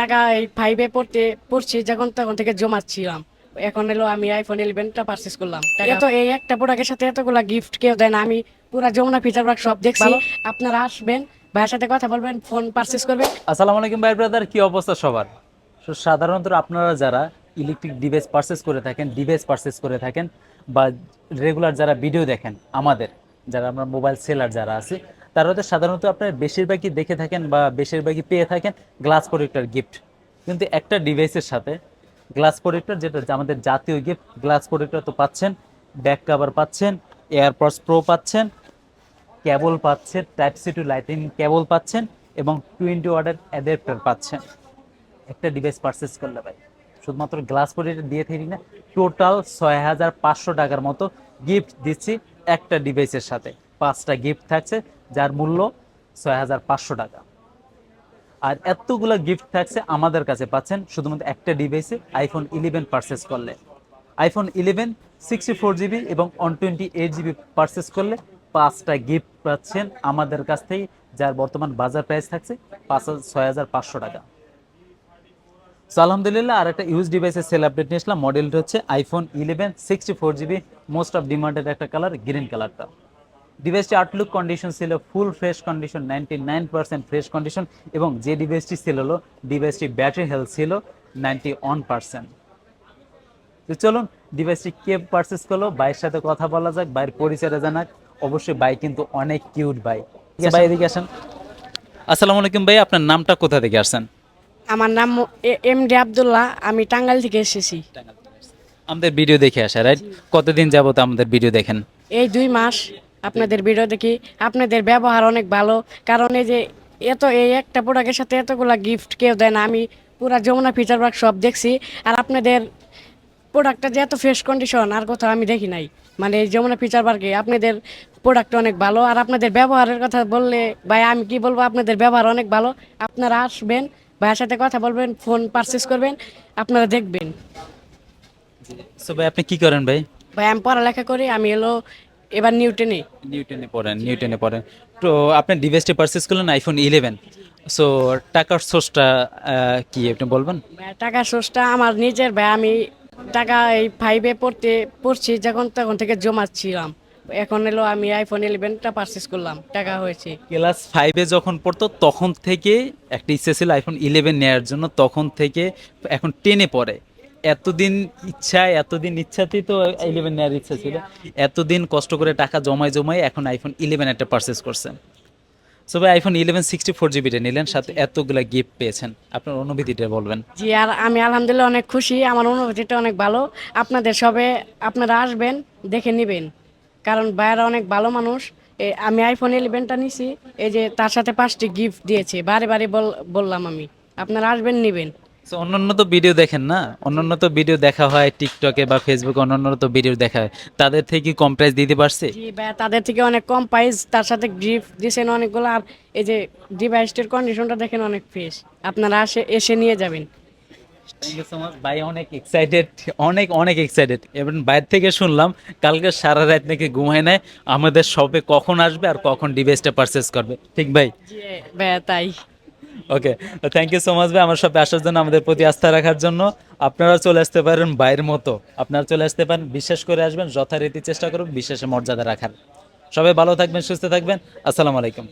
টাকা এই ফাইভে পড়তে পড়ছি যখন তখন থেকে জমাচ্ছিলাম। এখন এলো আমি আইফোন ইলেভেনটা পারচেস করলাম। এত এই একটা প্রোডাক্টের সাথে এতগুলা গিফট কেউ দেয় না আমি পুরো যমুনা ফিচার পার্ক সব দেখছি। আপনারা আসবেন ভাইয়ের সাথে কথা বলবেন ফোন পারচেস করবেন। আসসালামু আলাইকুম ভাই ব্রাদার কি অবস্থা সবার? সাধারণত আপনারা যারা ইলেকট্রিক ডিভাইস পারচেস করে থাকেন ডিভাইস পারচেস করে থাকেন বা রেগুলার যারা ভিডিও দেখেন আমাদের যারা আমরা মোবাইল সেলার যারা আছে তারা তো সাধারণত আপনারা বেশিরভাগই দেখে থাকেন বা বেশিরভাগই পেয়ে থাকেন গ্লাস প্রোটেক্টর গিফট। কিন্তু একটা ডিভাইসের সাথে গ্লাস প্রোটেক্টর যেটা আমাদের জাতীয় গিফট, গ্লাস প্রোটেক্টর তো পাচ্ছেন, ব্যাক কাভার পাচ্ছেন, এয়ারপডস প্রো পাচ্ছেন, কেবল পাচ্ছেন, type C to lightning cable পাচ্ছেন এবং টোয়েন্টি ওয়ার্ডের অ্যাডাপ্টার পাচ্ছেন। একটা ডিভাইস পারচেস করলে ভাই, শুধুমাত্র গ্লাস প্রোটেক্টর দিয়ে থাকি না, টোটাল ছয় হাজার পাঁচশো টাকার মতো গিফট দিচ্ছি একটা ডিভাইসের সাথে। পাঁচটা গিফট থাকছে, যার মূল্য ছয় হাজার পাঁচশো টাকা। আর এতগুলো গিফট থাকছে আমাদের কাছে পাচ্ছেন, শুধুমাত্র একটা ডিভাইসে আইফোন ইলেভেন পারচেস করলে। IPhone eleven sixty four GB এবং one twenty eight GB purchase করলে পাঁচটা গিফট পাচ্ছেন আমাদের কাছ থেকে, যার বর্তমান বাজার প্রাইস থাকছে পাঁচ ছয় হাজার পাঁচশো টাকা। সো আলহামদুলিল্লাহ, আর একটা ইউজ ডিভাইসের সেল আপডেট নিয়ে আসলাম। মডেলটা হচ্ছে iPhone eleven sixty four GB most of demanded একটা কালার গ্রিন কালারটা ডিভাইসটি আউটলুক কন্ডিশন ছিল full fresh condition ninety nine percent fresh condition এবং যে ডিভাইসটি ছিল হলো ডিভাইসটি ব্যাটারি হেলথ ছিল নাইনটি ওয়ান পার্সেন্ট তো চলুন ডিভাইসটি কে পারচেস করল? বাইয়ের সাথে কথা বলা যাক বাইরের পরিচয়টা জানাক। অবশ্যই বাই কিন্তু অনেক কিউট বাই। ভাই এদিকে আসেন। আসসালামু আলাইকুম ভাই আপনার নামটা কোথা থেকে আসছেন? আমার নাম এম ডি আবদুল্লাহ আমি টাঙ্গাইল থেকে এসেছি। আমাদের ভিডিও দেখে আসা রাইট কতদিন যাবত আমাদের ভিডিও দেখেন? এই দুই মাস। আপনাদের ভিডিও দেখি। আপনাদের ব্যবহার অনেক ভালো। কারণ এই যে এত এই একটা প্রোডাক্টের সাথে এতগুলা গিফট কেউ দেয় না। আমি পুরা যমুনা ফিচার পার্ক সব দেখছি। আর আপনাদের প্রোডাক্টটা যে এত ফ্রেশ কন্ডিশন আর কোথাও আমি দেখি নাই। মানে এই যমুনা ফিচার পার্কে আপনাদের প্রোডাক্ট অনেক ভালো। আর আপনাদের ব্যবহারের কথা বললে ভাই আমি কি বলব আপনাদের ব্যবহার অনেক ভালো। আপনারা আসবেন ভাইয়ের সাথে কথা বলবেন ফোন পারচেস করবেন আপনারা দেখবেন। সো ভাই আপনি কি করেন ভাই? ভাই আমি পড়ালেখা করি আমি এলো এবার নিউটনে? নিউটনে পড়েন নিউটনে পড়েন। তো আপনি ডিভাইসটি পারচেস করলেন আইফোন ইলেভেন সো টাকার সোর্সটা কি আপনি বলবেন? টাকার সোর্সটা আমার নিজের ভাই আমি টাকা এই ফাইভে পড়তে পড়ছি যখন তখন থেকে জমাচ্ছিলাম। এখন এলো আমি আইফোন ইলেভেনটা পারচেস করলাম টাকা হয়েছে। ক্লাস ফাইভে যখন পড়তো তখন থেকে একটা ইচ্ছে ছিল আইফোন ইলেভেন নেওয়ার জন্য। তখন থেকে এখন টেনে পড়ে। এতদিন ইচ্ছা, এতদিন ইচ্ছাতেই তো ইলেভেন নেওয়ার ইচ্ছা ছিল। এতদিন কষ্ট করে টাকা জমায় জমায় এখন আইফোন ইলেভেন একটা পারচেস করছেন। সো ভাই আইফোন ইলেভেন সিক্সটি ফোর জিবিটা নিলেন, সাথে এতগুলা গিফট পেয়েছেন। আপনার অনুভূতিটা বলবেন। জি, আর আমি আলহামদুলিল্লাহ অনেক খুশি। আমার অনুভূতিটা অনেক ভালো। আপনাদের সবে আপনারা আসবেন, দেখে নেবেন। কারণ বাইরে অনেক ভালো মানুষ। আমি আইফোন ইলেভেনটা নিছি। এই যে তার সাথে পাঁচটি গিফট দিয়েছে। বারে বারে বল- বললাম আমি। আপনারা আসবেন, নেবেন। সো অন্যান্য তো ভিডিও দেখেন না? অন্যান্য তো ভিডিও দেখা হয় টিকটকে বা ফেসবুকে অন্যান্য তো ভিডিও দেখা হয়। তাদের থেকে কি কম প্রাইস দিতে পারছে? জি ভাই তাদের থেকে অনেক কম প্রাইস তার সাথে গিফট দিয়েছেন অনেকগুলো আর এই যে ডিভাইসটির কন্ডিশনটা দেখেন অনেক ফ্রেশ আপনারা আসে এসে নিয়ে যাবেন। থ্যাংক ইউ সো মাচ ভাই অনেক এক্সাইটেড অনেক অনেক এক্সাইটেড এবং বাইরে থেকে শুনলাম কালকে সারা রাত নাকি ঘুমায় নেয় আমাদের শপে কখন আসবে আর কখন ডিভাইসটা পারচেস করবে। ঠিক ভাই? জি ভাই তাই। Okay thank you so much ভাই, আমার সাথে আসার জন্য, আমাদের প্রতি আস্থা রাখার জন্য। আপনারা চলে আসতে পারেন বাইরের মতো। আপনারা চলে আসতে পারেন, বিশ্বাস করে আসবেন, যথারীতি চেষ্টা করুন বিশ্বাসে মর্যাদা রাখার। সবাই ভালো থাকবেন, সুস্থ থাকবেন। আসসালামু আলাইকুম।